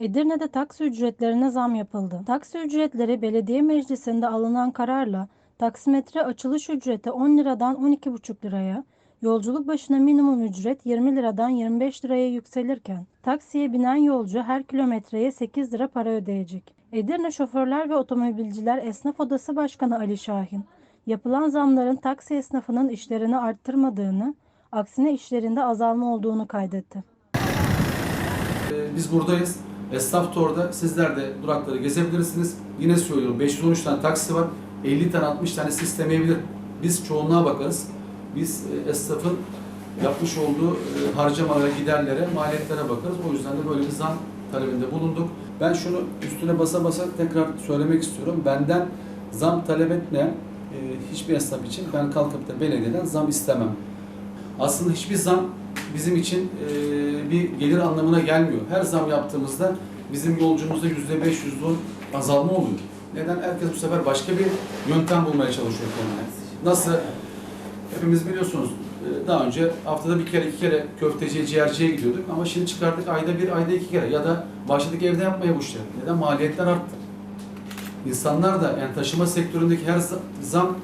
Edirne'de taksi ücretlerine zam yapıldı. Taksi ücretleri belediye meclisinde alınan kararla taksimetre açılış ücreti 10 liradan 12,5 liraya, yolculuk başına minimum ücret 20 liradan 25 liraya yükselirken taksiye binen yolcu her kilometreye 8 lira para ödeyecek. Edirne Şoförler ve Otomobilciler Esnaf Odası Başkanı Ali Şahin, yapılan zamların taksi esnafının işlerini arttırmadığını, aksine işlerinde azalma olduğunu kaydetti. Ee, Biz buradayız. Esnaf da orada. Sizler de durakları gezebilirsiniz. Yine söylüyorum 513 tane taksi var. 50 tane 60 tane istemeyebilir. Biz çoğunluğa bakarız. Biz e, esnafın yapmış olduğu e, harcamalara, giderlere, maliyetlere bakarız. O yüzden de böyle bir zam talebinde bulunduk. Ben şunu üstüne basa basa tekrar söylemek istiyorum. Benden zam talep etmeyen e, hiçbir esnaf için ben kalkıp da belediyeden zam istemem. Aslında hiçbir zam bizim için e, bir gelir anlamına gelmiyor. Her zam yaptığımızda bizim yolcumuzda yüzde beş, yüzde on azalma oluyor. Neden? Herkes bu sefer başka bir yöntem bulmaya çalışıyor kendine. Nasıl? Hepimiz biliyorsunuz e, daha önce haftada bir kere iki kere köfteciye, ciğerciye gidiyorduk ama şimdi çıkardık ayda bir, ayda iki kere ya da başladık evde yapmaya bu işleri. Neden? Maliyetler arttı. İnsanlar da yani taşıma sektöründeki her zam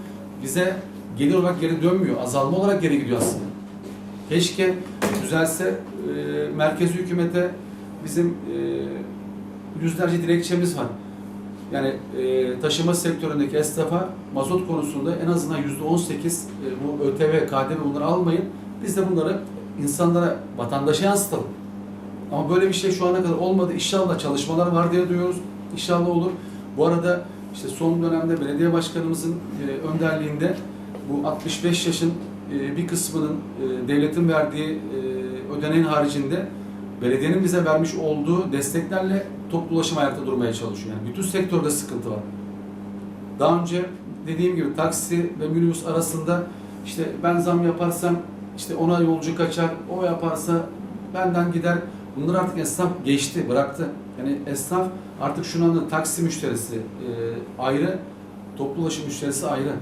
bize gelir olarak geri dönmüyor. Azalma olarak geri gidiyor aslında. Keşke düzelse e, merkezi hükümete bizim e, yüzlerce dilekçemiz var. Yani e, taşıma sektöründeki esnafa mazot konusunda en azından yüzde on sekiz bu ÖTV, KDV bunları almayın. Biz de bunları insanlara, vatandaşa yansıtalım. Ama böyle bir şey şu ana kadar olmadı. İnşallah çalışmalar var diye duyuyoruz. İnşallah olur. Bu arada işte son dönemde belediye başkanımızın e, önderliğinde bu 65 yaşın e, bir kısmının e, devletin verdiği e, ödeneğin haricinde belediyenin bize vermiş olduğu desteklerle toplu ulaşım ayakta durmaya çalışıyor. Yani bütün sektörde sıkıntı var. Daha önce dediğim gibi taksi ve minibüs arasında işte ben zam yaparsam işte ona yolcu kaçar, o yaparsa benden gider. Bunlar artık esnaf geçti, bıraktı. Yani esnaf artık şunu anladı, taksi müşterisi e, ayrı, toplu ulaşım müşterisi ayrı.